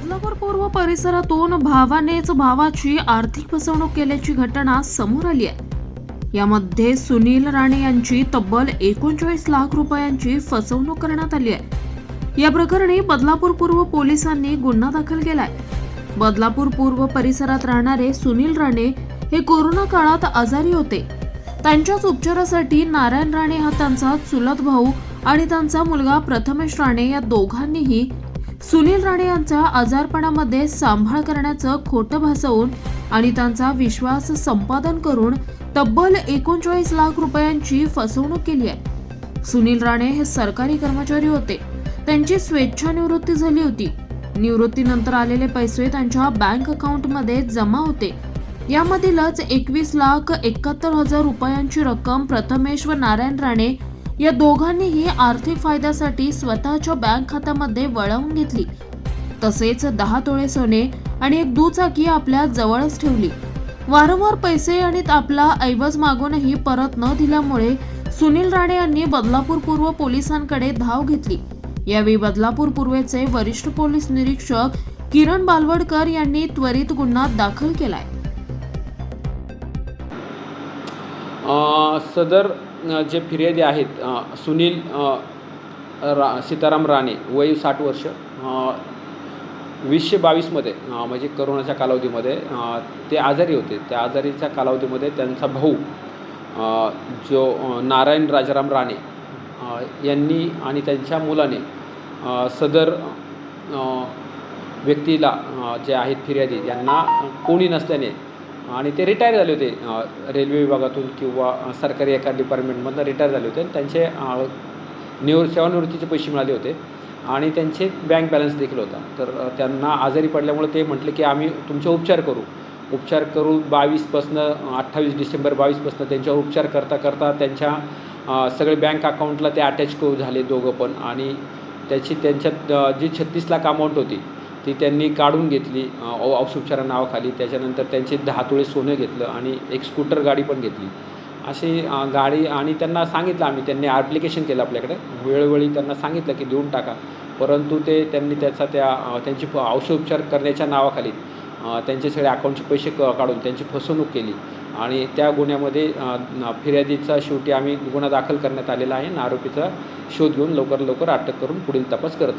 बदलापूर पूर्व परिसरातून भावानेच भावाची आर्थिक फसवणूक केल्याची घटना समोर आली आहे. यामध्ये सुनील राणे यांची तब्बल एकोणचाळीस लाख रुपयांची फसवणूक करण्यात आली आहे. या प्रकरणी बदलापूर पूर्व पोलिसांनी गुन्हा दाखल केलाय. बदलापूर पूर्व परिसरात राहणारे सुनील राणे हे कोरोना काळात आजारी होते. त्यांच्याच उपचारासाठी नारायण राणे हा त्यांचा चुलत भाऊ आणि त्यांचा मुलगा प्रथमेश राणे या दोघांनीही सुनील राणे यांचा आजारपणामध्ये सांभाळ करण्याचं खोटं भासवून आणि त्यांचा विश्वास संपादन करून तब्बल एकोणचाळीस लाख रुपयांची फसवणूक केली आहे. सुनील राणे हे सरकारी कर्मचारी होते. त्यांची स्वेच्छानिवृत्ती झाली होती. निवृत्तीनंतर आलेले पैसे त्यांच्या बँक अकाउंटमध्ये जमा होते. यामधीलच एकवीस लाख एकाहत्तर हजार रुपयांची रक्कम प्रथमेश व नारायण राणे या दोघांनीही आर्थिक फायद्यासाठी स्वतःच्या बँक खात्यामध्ये वळवून घेतली. तसेच दहा तोळे सोने आणि एक दुचाकी आपल्या जवळच ठेवली. वारंवार पैसे आणि आपला ऐवज मागूनही परत न दिल्यामुळे सुनील राणे यांनी बदलापूर पूर्व पोलिसांकडे धाव घेतली. यावेळी बदलापूर पूर्वेचे वरिष्ठ पोलीस निरीक्षक किरण बालवडकर यांनी त्वरित गुन्हा दाखल केलाय. सदर जे फिर्यादी आहेत सुनील रा सीताराम राणे वय साठ वर्ष वीसशे बावीसमध्ये म्हणजे करोनाच्या कालावधीमध्ये ते आजारी होते. त्या आजारीच्या कालावधीमध्ये त्यांचा भाऊ जो नारायण राजाराम राणे यांनी आणि त्यांच्या मुलाने सदर व्यक्तीला जे आहेत फिर्यादी यांना कोणी नसल्याने आणि ते रिटायर झाले होते. रेल्वे विभागातून किंवा सरकारी एका डिपार्टमेंटमधनं रिटायर झाले होते. आणि त्यांचे निवृ सेवानिवृत्तीचे पैसे मिळाले होते. आणि त्यांचे बँक बॅलन्स देखील होता. तर त्यांना आजारी पडल्यामुळे ते म्हटले की आम्ही तुमचे उपचार करू. उपचार करू बावीसपासनं अठ्ठावीस डिसेंबर बावीसपासनं त्यांच्यावर उपचार करता करता त्यांच्या सगळे बँक अकाउंटला ते अटॅच करू झाले दोघं पण. आणि त्याची त्यांच्यात जी छत्तीस लाख अमाऊंट होती ती त्यांनी काढून घेतली औ- औषधोपचारा नावाखाली. त्याच्यानंतर त्यांचे दहा तोळे सोनं घेतलं आणि एक स्कूटर गाडी पण घेतली. अशी गाडी आणि त्यांना सांगितलं आम्ही त्यांनी ॲप्लिकेशन केलं आपल्याकडे. वेळोवेळी त्यांना सांगितलं की देऊन टाका. परंतु ते त्यांनी त्याचा त्या त्यांची फ- औषधोपचार करण्याच्या नावाखाली त्यांचे सगळे अकाउंटचे पैसे क काढून त्यांची फसवणूक केली. आणि त्या गुन्ह्यामध्ये फिर्यादीचा शेवटी आम्ही गुन्हा दाखल करण्यात आलेला आहे आणि आरोपीचा शोध घेऊन लवकर लवकर अटक करून पुढील तपास करत